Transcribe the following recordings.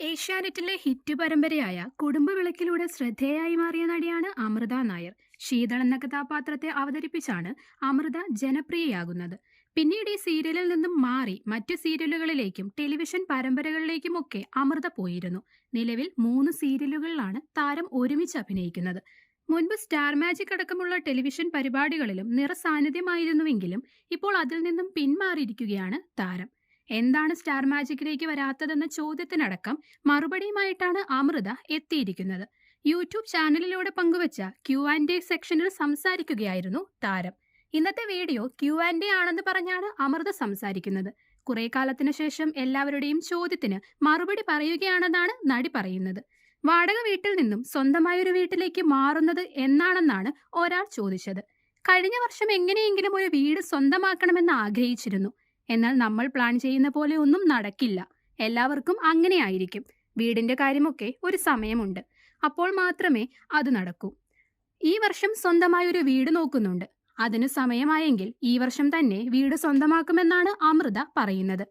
ഏഷ്യാനെറ്റിലെ ഹിറ്റ് പരമ്പരയായ കുടുംബവിളക്കിലൂടെ ശ്രദ്ധേയായി മാറിയ നടിയാണ് അമൃത നായർ. ശീതൾ എന്ന കഥാപാത്രത്തെ അവതരിപ്പിച്ചാണ് അമൃത ജനപ്രിയയാകുന്നത്. പിന്നീട് ഈ സീരിയലിൽ നിന്നും മാറി മറ്റ് സീരിയലുകളിലേക്കും ടെലിവിഷൻ പരമ്പരകളിലേക്കുമൊക്കെ അമൃത പോയിരുന്നു. നിലവിൽ മൂന്ന് സീരിയലുകളിലാണ് താരം ഒരുമിച്ച് അഭിനയിക്കുന്നത്. മുൻപ് സ്റ്റാർ മാജിക് അടക്കമുള്ള ടെലിവിഷൻ പരിപാടികളിലും നിറസാന്നിധ്യമായിരുന്നുവെങ്കിലും ഇപ്പോൾ അതിൽ നിന്നും പിന്മാറിയിരിക്കുകയാണ് താരം. എന്താണ് സ്റ്റാർ മാജിക്കിലേക്ക് വരാത്തതെന്ന ചോദ്യത്തിനടക്കം മറുപടിയുമായിട്ടാണ് അമൃത എത്തിയിരിക്കുന്നത്. യൂട്യൂബ് ചാനലിലൂടെ പങ്കുവച്ച ക്യു ആൻഡ് എ സെക്ഷനിൽ സംസാരിക്കുകയായിരുന്നു താരം. ഇന്നത്തെ വീഡിയോ ക്യു ആൻഡ് എ ആണെന്ന് പറഞ്ഞാണ് അമൃത സംസാരിക്കുന്നത്. കുറെ കാലത്തിന് ശേഷം എല്ലാവരുടെയും ചോദ്യത്തിന് മറുപടി പറയുകയാണെന്നാണ് നടി പറയുന്നത്. വാടക വീട്ടിൽ നിന്നും സ്വന്തമായൊരു വീട്ടിലേക്ക് മാറുന്നത് എന്നാണെന്നാണ് ഒരാൾ ചോദിച്ചത്. കഴിഞ്ഞ വർഷം എങ്ങനെയെങ്കിലും ഒരു വീട് സ്വന്തമാക്കണമെന്ന് ആഗ്രഹിച്ചിരുന്നു. എന്നാൽ നമ്മൾ പ്ലാൻ ചെയ്യുന്ന പോലെ ഒന്നും നടക്കില്ല. എല്ലാവർക്കും അങ്ങനെ ആയിരിക്കും. വീടിന്റെ കാര്യമൊക്കെ ഒരു സമയമുണ്ട്. അപ്പോൾ മാത്രമേ അത് നടക്കൂ. ഈ വർഷം സ്വന്തമായൊരു വീട് നോക്കുന്നുണ്ട്. അതിന് സമയമായെങ്കിൽ ഈ വർഷം തന്നെ വീട് സ്വന്തമാക്കുമെന്നാണ് അമൃത പറയുന്നത്.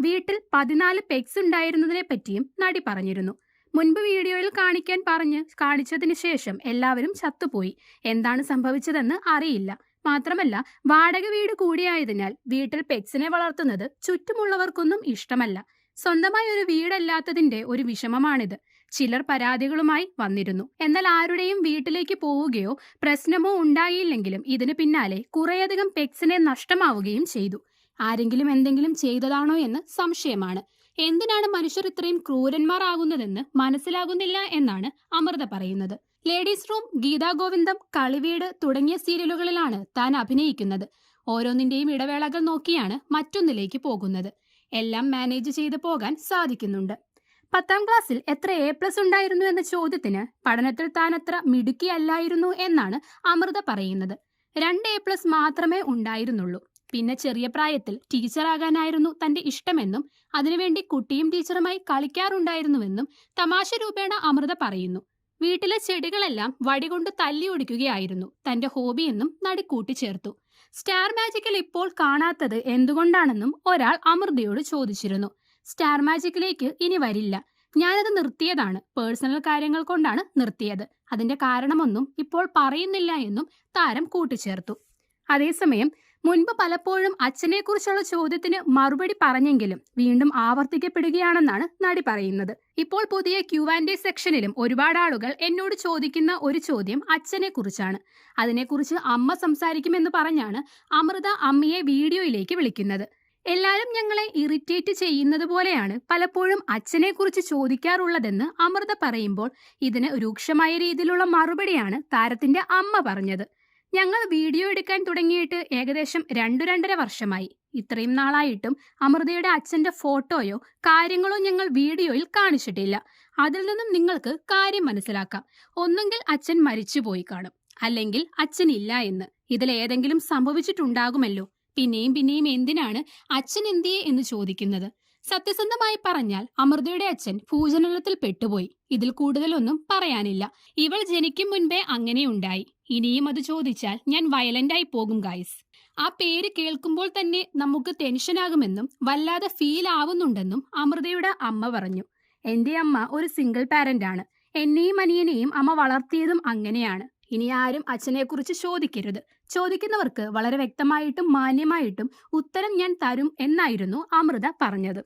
വീട്ടിൽ പതിനാല് പെഗ്സ് ഉണ്ടായിരുന്നതിനെ പറ്റിയും നടി പറഞ്ഞിരുന്നു. മുൻപ് വീഡിയോയിൽ കാണിക്കാൻ പറഞ്ഞ് കാണിച്ചതിന് ശേഷം എല്ലാവരും ചത്തുപോയി. എന്താണ് സംഭവിച്ചതെന്ന് അറിയില്ല. മാത്രമല്ല വാടക വീട് കൂടിയായതിനാൽ വീട്ടിൽ പെറ്റ്സിനെ വളർത്തുന്നത് ചുറ്റുമുള്ളവർക്കൊന്നും ഇഷ്ടമല്ല. സ്വന്തമായി ഒരു വീടല്ലാത്തതിന്റെ ഒരു വിഷമമാണിത്. ചിലർ പരാതികളുമായി വന്നിരുന്നു. എന്നാൽ ആരുടെയും വീട്ടിലേക്ക് പോവുകയോ പ്രശ്നമോ ഉണ്ടായില്ലെങ്കിലും ഇതിന് പിന്നാലെ കുറേയധികം പെറ്റ്സിനെ നഷ്ടമാവുകയും ചെയ്തു. ആരെങ്കിലും എന്തെങ്കിലും ചെയ്തതാണോ എന്ന് സംശയമാണ്. എന്തിനാണ് മനുഷ്യർ ഇത്രയും ക്രൂരന്മാരാകുന്നതെന്ന് മനസ്സിലാകുന്നില്ല എന്നാണ് അമൃത പറയുന്നത്. ലേഡീസ് റൂം ഗീതാഗോവിന്ദം കളിവീട് തുടങ്ങിയ സീരിയലുകളിലാണ് താൻ അഭിനയിക്കുന്നത്. ഓരോന്നിന്റെയും ഇടവേളകൾ നോക്കിയാണ് മറ്റൊന്നിലേക്ക് പോകുന്നത്. എല്ലാം മാനേജ് ചെയ്ത് പോകാൻ സാധിക്കുന്നുണ്ട്. പത്താം ക്ലാസ്സിൽ എത്ര എ പ്ലസ് ഉണ്ടായിരുന്നു എന്ന ചോദ്യത്തിന് പഠനത്തിൽ താൻ അത്ര മിടുക്കിയല്ലായിരുന്നു എന്നാണ് അമൃത പറയുന്നത്. രണ്ട് എ പ്ലസ് മാത്രമേ ഉണ്ടായിരുന്നുള്ളൂ. പിന്നെ ചെറിയ പ്രായത്തിൽ ടീച്ചറാകാനായിരുന്നു തന്റെ ഇഷ്ടമെന്നും അതിനുവേണ്ടി കുട്ടിയും ടീച്ചറുമായി കളിക്കാറുണ്ടായിരുന്നുവെന്നും തമാശ രൂപേണ അമൃത പറയുന്നു. വീട്ടിലെ ചെടികളെല്ലാം വടികൊണ്ട് തല്ലി ഒടിക്കുകയായിരുന്നു. തന്റെ ഹോബിയെന്നും നടി കൂട്ടിച്ചേർത്തു. സ്റ്റാർ മാജിക്കിൽ ഇപ്പോൾ കാണാത്തത് എന്തുകൊണ്ടാണെന്നും ഒരാൾ അമൃതയോട് ചോദിച്ചിരുന്നു. സ്റ്റാർ മാജിക്കിലേക്ക് ഇനി വരില്ല. ഞാനത് നിർത്തിയതാണ്. പേഴ്സണൽ കാര്യങ്ങൾ കൊണ്ടാണ് നിർത്തിയത്. അതിന്റെ കാരണമൊന്നും ഇപ്പോൾ പറയുന്നില്ല എന്നും താരം കൂട്ടിച്ചേർത്തു. അതേസമയം മുൻപ് പലപ്പോഴും അച്ഛനെക്കുറിച്ചുള്ള ചോദ്യത്തിന് മറുപടി പറഞ്ഞെങ്കിലും വീണ്ടും ആവർത്തിക്കപ്പെടുകയാണെന്നാണ് നടി പറയുന്നത്. ഇപ്പോൾ പുതിയ ക്യു ആൻഡ് എ സെക്ഷനിലും ഒരുപാട് ആളുകൾ എന്നോട് ചോദിക്കുന്ന ഒരു ചോദ്യം അച്ഛനെ കുറിച്ചാണ് അതിനെക്കുറിച്ച് അമ്മ സംസാരിക്കുമെന്ന് പറഞ്ഞാണ് അമൃത അമ്മയെ വീഡിയോയിലേക്ക് വിളിക്കുന്നത്. എല്ലാവരും ഞങ്ങളെ ഇറിറ്റേറ്റ് ചെയ്യുന്നത് പോലെയാണ് പലപ്പോഴും അച്ഛനെക്കുറിച്ച് ചോദിക്കാറുള്ളതെന്ന് അമൃത പറയുമ്പോൾ ഇതിന് രൂക്ഷമായ രീതിയിലുള്ള മറുപടിയാണ് താരത്തിന്റെ അമ്മ പറഞ്ഞത്. ഞങ്ങൾ വീഡിയോ എടുക്കാൻ തുടങ്ങിയിട്ട് ഏകദേശം രണ്ടു രണ്ടര വർഷമായി. ഇത്രയും നാളായിട്ടും അമൃതയുടെ അച്ഛന്റെ ഫോട്ടോയോ കാര്യങ്ങളോ ഞങ്ങൾ വീഡിയോയിൽ കാണിച്ചിട്ടില്ല. അതിൽ നിന്നും നിങ്ങൾക്ക് കാര്യം മനസ്സിലാക്കാം. ഒന്നുകിൽ അച്ഛൻ മരിച്ചുപോയി കാണും. അല്ലെങ്കിൽ അച്ഛൻ ഇല്ല എന്ന്. ഇതിലേതെങ്കിലും സംഭവിച്ചിട്ടുണ്ടാകുമല്ലോ. പിന്നെയും പിന്നെയും എന്തിനാണ് അച്ഛൻ എന്തിയെ എന്ന് ചോദിക്കുന്നത്? സത്യസന്ധമായി പറഞ്ഞാൽ അമൃതയുടെ അച്ഛൻ ഭൂജനത്തിൽ പെട്ടുപോയി. ഇതിൽ കൂടുതലൊന്നും പറയാനില്ല. ഇവൾ ജനിക്കും മുൻപേ അങ്ങനെയുണ്ടായി ഇനിയും അത് ചോദിച്ചാൽ ഞാൻ വയലന്റായി പോകും ഗായ്സ് ആ പേര് കേൾക്കുമ്പോൾ തന്നെ നമുക്ക് ടെൻഷനാകുമെന്നും വല്ലാതെ ഫീൽ ആവുന്നുണ്ടെന്നും അമൃതയുടെ അമ്മ പറഞ്ഞു. എന്റെ അമ്മ ഒരു സിംഗിൾ പാരന്റ് ആണ്. എന്നെയും അനിയനെയും അമ്മ വളർത്തിയതും അങ്ങനെയാണ്. ഇനി ആരും അച്ഛനെക്കുറിച്ച് ചോദിക്കരുത്. ചോദിക്കുന്നവർക്ക് വളരെ വ്യക്തമായിട്ടും മാന്യമായിട്ടും ഉത്തരം ഞാൻ തരും എന്നായിരുന്നു അമൃത പറഞ്ഞത്.